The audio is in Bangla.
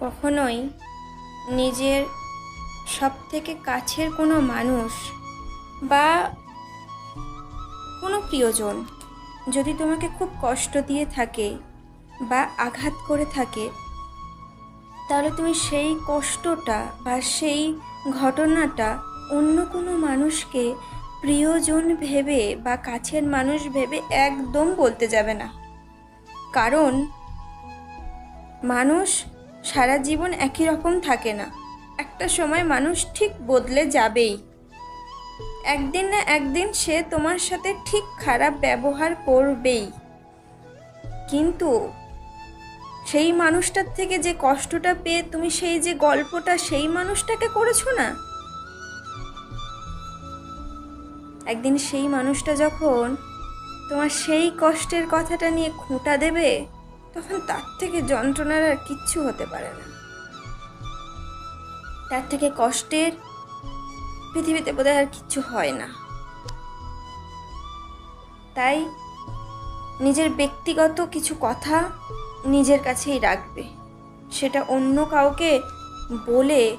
কখনোই নিজের সব থেকে কাছের কোনো মানুষ বা কোনো প্রিয়জন যদি তোমাকে খুব কষ্ট দিয়ে থাকে বা আঘাত করে থাকে, তাহলে তুমি সেই কষ্টটা বা সেই ঘটনাটা অন্য কোনো মানুষকে প্রিয়জন ভেবে বা কাছের মানুষ ভেবে একদম বলতে যাবে না। কারণ মানুষ সারা জীবন একই রকম থাকে না। একটা সময় মানুষ ঠিক বদলে যাবেই। একদিন না একদিন সে তোমার সাথে ঠিক খারাপ ব্যবহার করবেই। কিন্তু সেই মানুষটার থেকে যে কষ্টটা পেয়ে তুমি সেই যে গল্পটা, সেই মানুষটাকে করেছ না? একদিন সেই মানুষটা যখন তোমার সেই কষ্টের কথাটা নিয়ে খুঁটা দেবে তখন তার থেকে যন্ত্রণার আর কিচ্ছু হতে পারে না। তার থেকে কষ্টের পৃথিবীতে বোধহয় আর কিচ্ছু হয় না। তাই নিজের ব্যক্তিগত কিছু কথা নিজের কাছেই রাখবে। সেটা অন্য কাউকে বলে